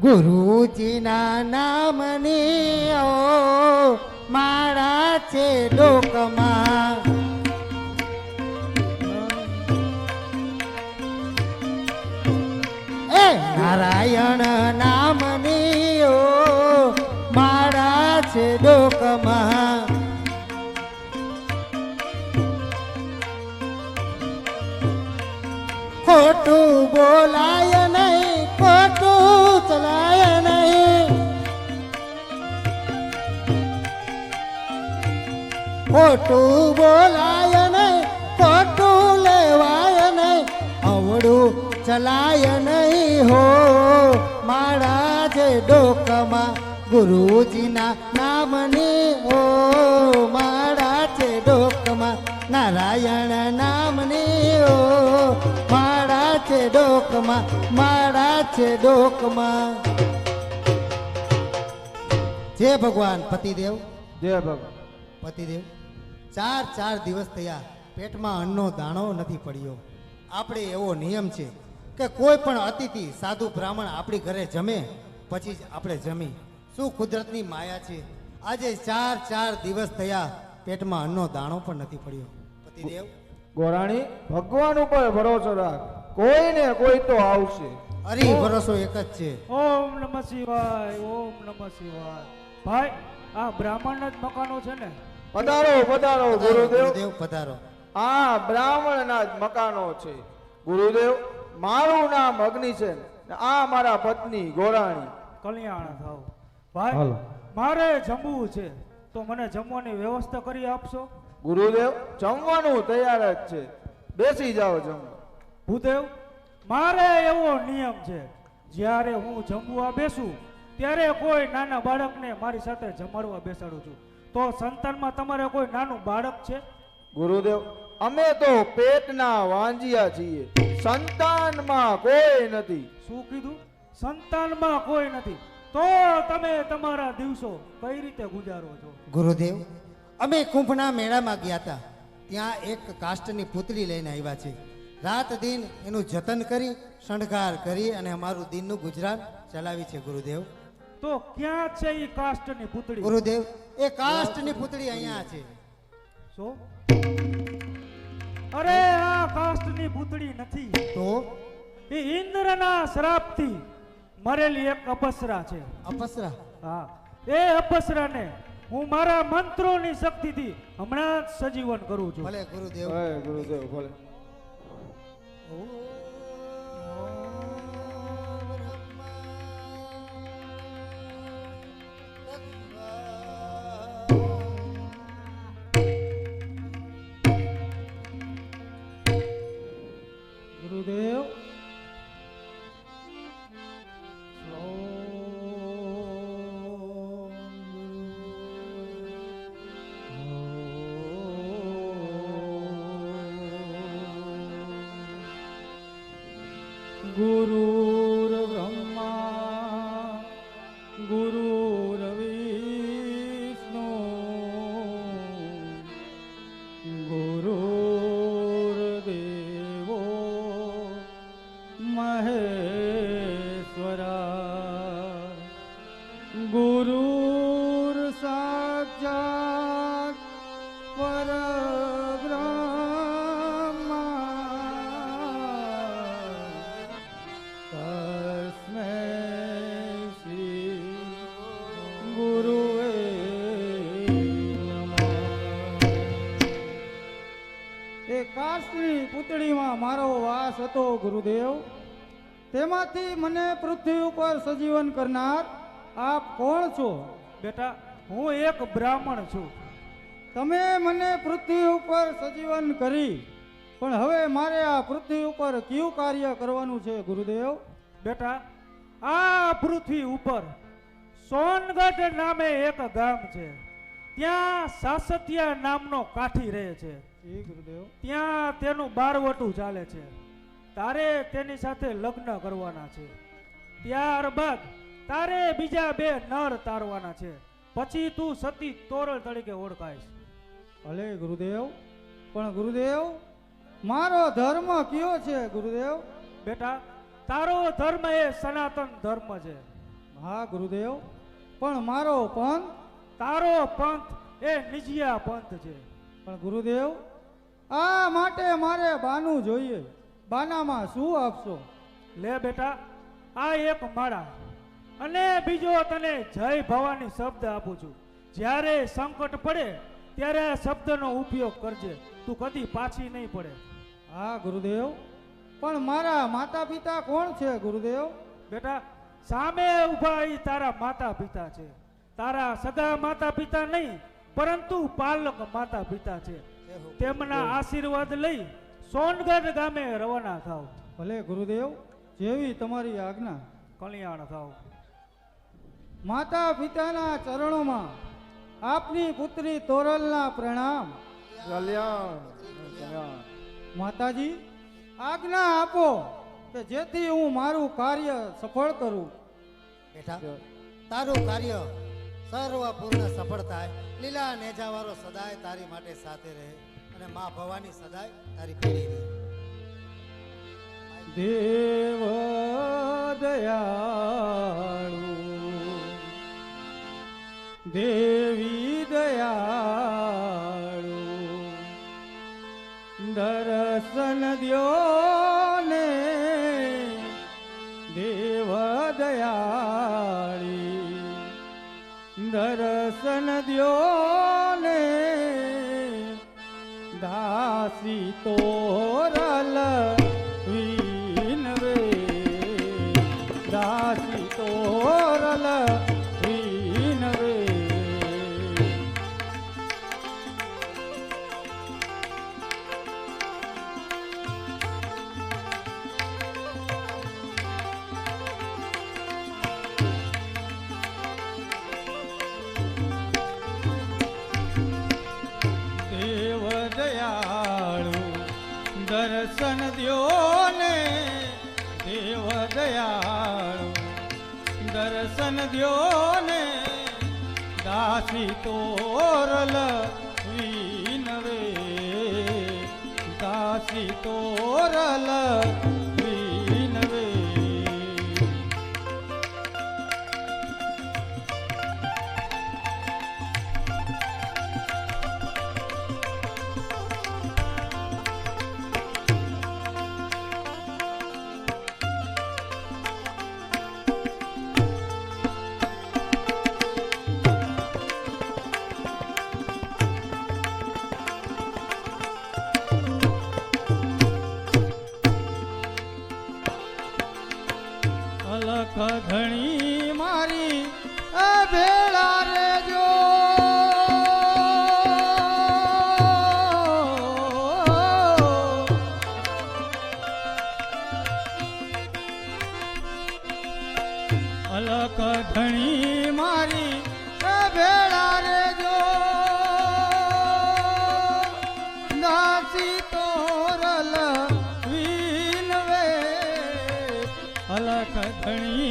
ગુરુજીના નામની, ઓ, માળા છે લોકમાં. એ નારાયણ નામની, ઓ, માળા છે લોકમાં. ખોટું બોલાય ખોટું બોલાય નહીં ખોટું લેવાય નહીં અવળું ચલાય નહીં હો. મારા છે ડોકમાં ગુરુજીના નામની ઓ મારા છે ડોકમાં નારાયણ નામની ઓ મારા છે ડોકમાં મારા છે ડોકમાં. જય ભગવાન પતિદેવ. જય ભગવાન. પતિદેવ. ચાર ચાર દિવસ થયા પેટમાં અન્નનો દાણો નથી પડ્યો. આપણે એવો નિયમ છે કે કોઈ પણ અતિથિ સાધુ બ્રાહ્મણ આપણી ઘરે જમે પછી જ આપણે જમી શું કુદરતની માયા છે? આજે ચાર ચાર દિવસ થયા પેટમાં અન્નનો દાણો પણ નથી પડ્યો. પતિદેવ? ગોરાણી ભગવાન ઉપર ભરોસો રાખ. કોઈ ને કોઈ તો આવશે. અરે ભરોસો એક જ છે. ઓમ નમઃ શિવાય ઓમ નમઃ શિવાય. ભાઈ આ બ્રાહ્મણ જ મકાનો છે ને? પધારો પધારો ગુરુદેવ. ગુરુદેવ પધારો. આ બ્રાહ્મણના જ મકાનો છે. ગુરુદેવ મારું નામ અગ્નિસેન છે આ મારા પત્ની ગોરાણી. કલ્યાણ થાવ. ભાઈ મારે જમવું છે. તો મને જમવાની વ્યવસ્થા કરી આપશો? ગુરુદેવ જમવાનું તૈયાર જ છે. બેસી જાઓ જમવા. ભૂદેવ મારે એવો નિયમ છે. જ્યારે હું જમવા બેસું ત્યારે કોઈ નાના બાળકને મારી સાથે જમાડવા બેસાડું છું. તો સંતાનમાં તમારે કોઈ નાનું બાળક છે? ગુરુદેવ અમે તો પેટના વાંજિયા છીએ. સંતાનમાં કોઈ નથી. શું કીધું? સંતાનમાં કોઈ નથી. તો તમે તમારા દિવસો કઈ રીતે ગુજારો છો? ગુરુદેવ અમે કુંભના મેળામાં ગયા હતા. ત્યાં એક કાષ્ટની પૂતળી લઈને આવ્યા છે. રાત દિન એનું જતન કરી શણગાર કરી અને અમારું દિનનું ગુજરાન ચલાવી છે ગુરુદેવ. તો ક્યાં છે એ કાસ્ટની પૂતળી? ગુરુદેવ એ કાષ્ટની પૂતળી અહીંયા છે. શું અરે આ કાસ્ટની પૂતળી નથી. તો? એ ઇન્દ્રના શ્રાપથી મરેલી એક અપસરા છે. અપસરા? હા. એ અપસરાને હું મારા મંત્રોની શક્તિથી હમણાં જ સજીવન કરું છું. ભલે ગુરુદેવ. હે ગુરુદેવ ભલે. ગુરુદેવ વાસ હતો ગુરુદેવ. તેમાંથી મને પૃથ્વી ઉપર સજીવન કરનાર આપ કોણ છો? બેટા હું એક બ્રાહ્મણ છું. તમે મને પૃથ્વી ઉપર સજીવન કરી પણ હવે મારે આ પૃથ્વી ઉપર કયું કાર્ય કરવાનું છે ગુરુદેવ? બેટા આ પૃથ્વી ઉપર સોનગઢ નામે એક ગામ છે. ત્યાં સાસતિયા નામનો કાઠી રહે છે. ગુરુદેવ. ત્યાં તેનું બારવટું ચાલે છે. તારે તેની સાથે લગ્ન કરવાના છે. ત્યારબાદ તારે બીજા બે નર તારવાના છે. પછી તું સતી તોરલ તરીકે ઓળખાઈશ ભલે ગુરુદેવ પણ ગુરુદેવ મારો ધર્મ કયો છે ગુરુદેવ? બેટા તારો ધર્મ એ સનાતન ધર્મ છે. હા ગુરુદેવ પણ મારો પંથ? તારો પંથ એ નિજિયા પંથ છે. પણ ગુરુદેવ આ માટે મારે બાનું જોઈએ. બાનામાં શું આપશો? લે બેટા આ એક માળા. અને બીજો તને જય ભવાની શબ્દ આપું છું. જ્યારે સંકટ પડે ત્યારે આ શબ્દનો ઉપયોગ કરજે. તું કદી પાછી નહીં પડે. હા ગુરુદેવ. પણ મારા માતા પિતા કોણ છે ગુરુદેવ? બેટા સામે ઊભા એ તારા માતા પિતા છે. તારા સગા માતા પિતા નહીં પરંતુ પાલક માતા પિતા છે તેમના આશીર્વાદ લઈ સોનગઢ ગામે રવાના થાવ. ભલે ગુરુદેવ જેવી તમારી આજ્ઞા. કલ્યાણ થાવ. માતા પિતાના ચરણોમાં આપની પુત્રી તોરલના પ્રણામ. કલ્યાણ. માતાજી આજ્ઞા આપો કે જેથી હું મારું કાર્ય સફળ કરું. બેટા તારું કાર્ય સર્વપૂર્ણ સફળ થાય. લીલા નેજાવાળો સદાય તારી માટે સાથે રહે. અને મા ભવાની સદાય તારી પીડી રહે. દેવ દયાળુ દેવી દયાળુ દર્શન દ્યો દાસી તોરલ તોરલ વિનવે દાસી તોરલ દાસી તોરલ વિનવે અલખ ધણી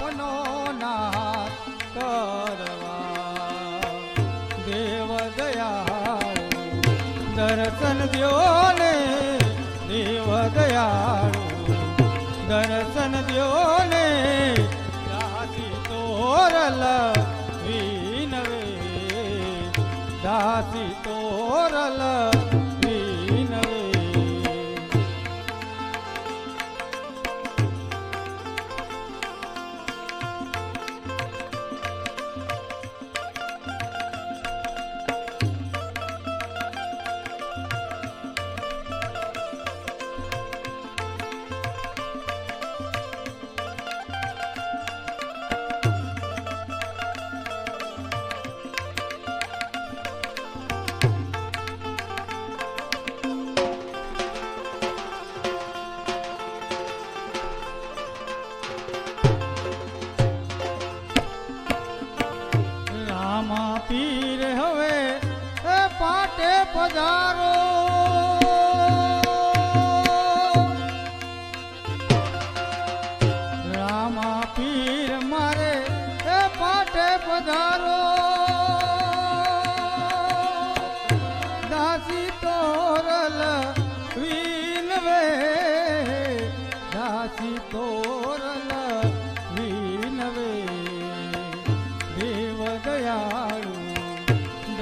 પાપનો નાશ કરવા દેવ દયા દર્શન દ્યો ને દેવ દયાળુ, દર્શન દ્યો ને દાસી તોરલ વિનવે દાસી તોરલ પધારો.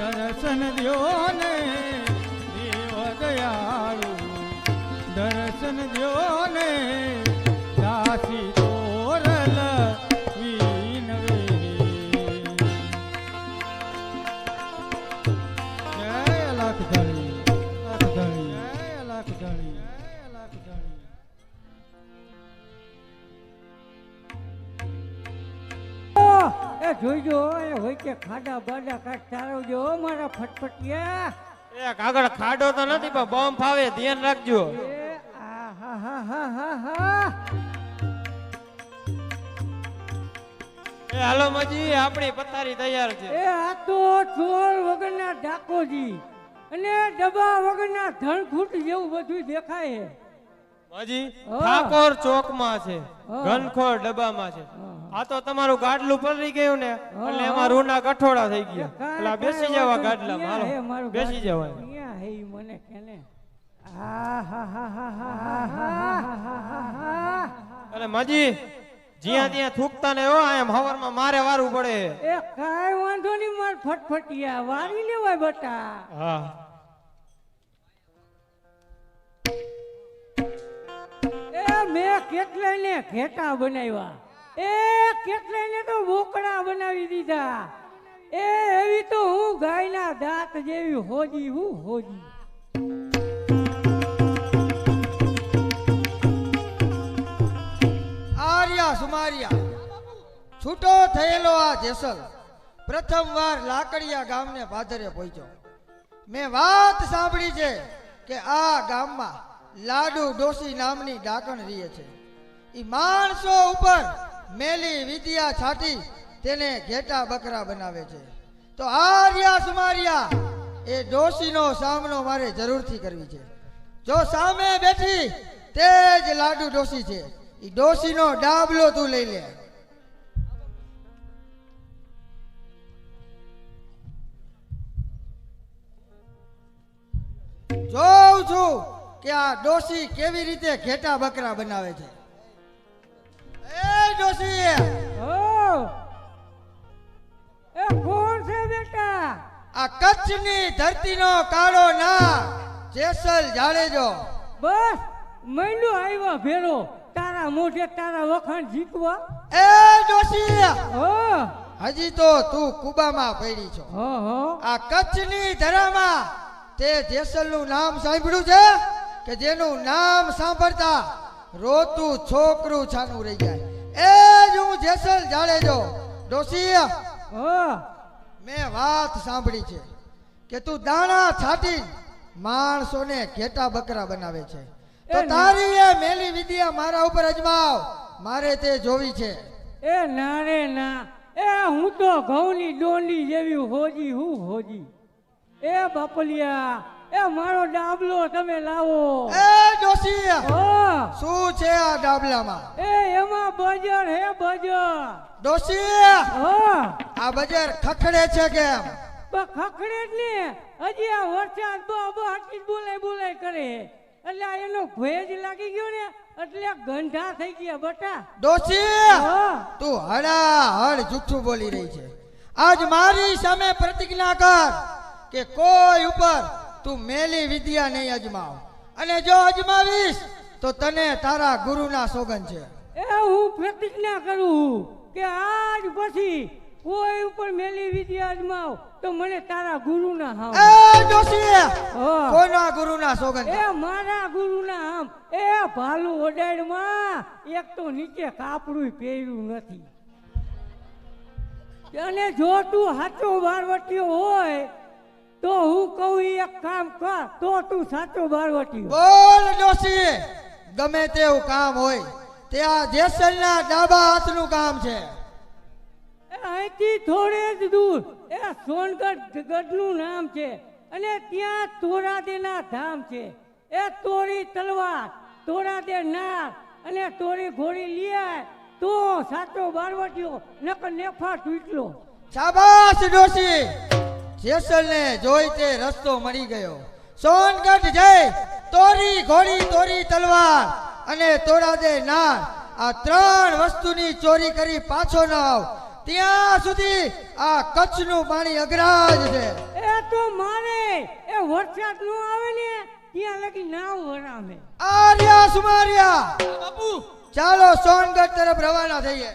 દર્શન દ્યો ને દેવ દયાળુ. દર્શન દ્યો ને એ જોઈજો એ હોય કે ખાડા બાડા કાટ તારવજો મારા ફટફટિયા. એ કાગળ ખાડો તો નથી પણ બોમ્બ ફાવે ધ્યાન રાખજો. આ હા હા હા હા હા. એ હાલો મજી આપણી પથારી તૈયાર છે. એ આ તો ચોર વગરના ડાકોજી અને ડબ્બા વગરના ધણખૂટ જેવું બધું દેખાય છે. હાજી ઠાકોર ચોકમાં છે ઘનખોર ડબ્બામાં છે આ તો તમારું ગાડલું પલરી ગયું ને એટલે એમાં રૂના કઠોડા થઈ ગયા એટલે બેસી જવા ગાડલામાં હાલો બેસી જવા મને કેને અરે માજી જ્યાં ત્યાં થૂકતા ને એવો એમ હવરમાં મારે વારવું પડે એ કાઈ વાંધો નહીં માર ફટફટિયા વારી લેવાય બટા હા મેં કેટલાયને ઘેટા બનાવ્યા. એ કેટલાયને તો બોકડા બનાવી દીધા. એવી તો હું ગાયના દાંત જેવી હોજી, હું હોજી. આર્યા સુમારિયા. છૂટો થયેલો આ જેસલ પ્રથમવાર લાકડિયા ગામને પાદરે પહોંચ્યો મેં વાત સાંભળી છે કે આ ગામમાં લાડુ ડોસી નામની ડાકણ રીએ છે. એ માણસો ઉપર મેલી વિદ્યા છાટી તેને ઘેટા બકરા બનાવે છે. તો આર્યા સુમારિયા એ ડોસીનો સામનો મારે જરૂરથી કરવી છે. જો સામે બેઠી તે જ લાડુ ડોસી છે. એ ડોસીનો ડાબલો તું લઈ લે. જોઉં છું કે આ ડોસી કેવી રીતે ઘેટા બકરા બનાવે છે? એ ડોસી એ કોણ છે બેટા? આ કચ્છની ધરતીનો કાળો ના જેસલ જાડેજો. બસ મૈલું આવ્યો ભેરો તારા મોઢે તારા વખાણ જીતવા? એ ડોસી હો હજી તો તું કુબામાં પડી છો. હો હો આ કચ્છની ધરામાં તે જેસલનું નામ સાંભળ્યું છે? કે જેનું નામ સાંભળતા રોતું છોકરું છાનું રહી જાય. એ જ હું જેસલ જાડેજો. ડોસી હો. મેં વાત સાંભળી છે કે તું દાણા છાટી માણસોને ઘેટા બકરા બનાવે છે. તો. તારી એ મેલી વિદ્યા મારા ઉપર અજમાવ. મારે તે જોવી છે. એ ના રે ના. એ હું તો ઘઉંની ડોંડી જેવી હોજી હું હોજી. એ બાપલિયા એ મારો ડાબલો તમે લાવો. એ જોશી. હો. શું છે આ ડાબલામાં? એ એમાં બજર હે બજર. હો. આ બજાર ખખડે છે કેમ? ખખડે જ ને. હજી આ વરસાદ બહુ બહુ હાથી બોલાય બોલાય કરે. એટલે એનો ભેજ લાગી ગયો ને એટલે ગંધા થઈ ગયા બટા. દોશી. તું હડા હડ જુઠ્ઠું બોલી રહી છે. આજ મારી સામે પ્રતિજ્ઞા કર કે કોઈ ઉપર તું મેલી વિદ્યા નહીં અજમાવ. અને જો અજમાવીશ તો તને તારા ગુરુના સોગન છે. એ હું પ્રતિજ્ઞા કરું કે આજ પછી કોઈ ઉપર મેલી વિદ્યા અજમાવ તો મને તારા ગુરુના હામ એ જોશી. કોના ગુરુના સોગન એ મારા ગુરુના હામ એ ભાલુ ઓડાડમાં એક તો નીચે કાપડું પહેર્યું નથી. અને જો તું સાચો બારવટીયો હોય તો હું કહું એક કામ કર તો તું સાચું બારવટીયો. બોલ ડોશી ગમે તેવું કામ હોય તે આ જેસલના ડાબા હાથનું કામ છે. એ અહીંથી થોડે જ દૂર એ સોનગઢ ગઢનું નામ છે અને ત્યાં તોરાદેના ધામ છે. એ તોરી તલવાર તોરાદે નાર અને તોરી ઘોડી લીયા તો સાચો બારવટીયો નક નેફા તૂટલો શાબાશ ડોશી જેસલને જોઈ તે રસ્તો મળી ગયો. સોનગઢ જઈ તોરી ઘોડી તોરી તલવાર અને તોરાદે નાર. આ ત્રણ વસ્તુની ચોરી કરી પાછો ન આવ. ત્યાં સુધી આ કચ્છનું પાણી અગ્રાજ છે. એ તો મારે. એ વરસાદ નો આવે ને ત્યાં લગી નાવ વરામે આર્યા સુમારિયા. ચાલો સોનગઢ તરફ રવાના થઈએ.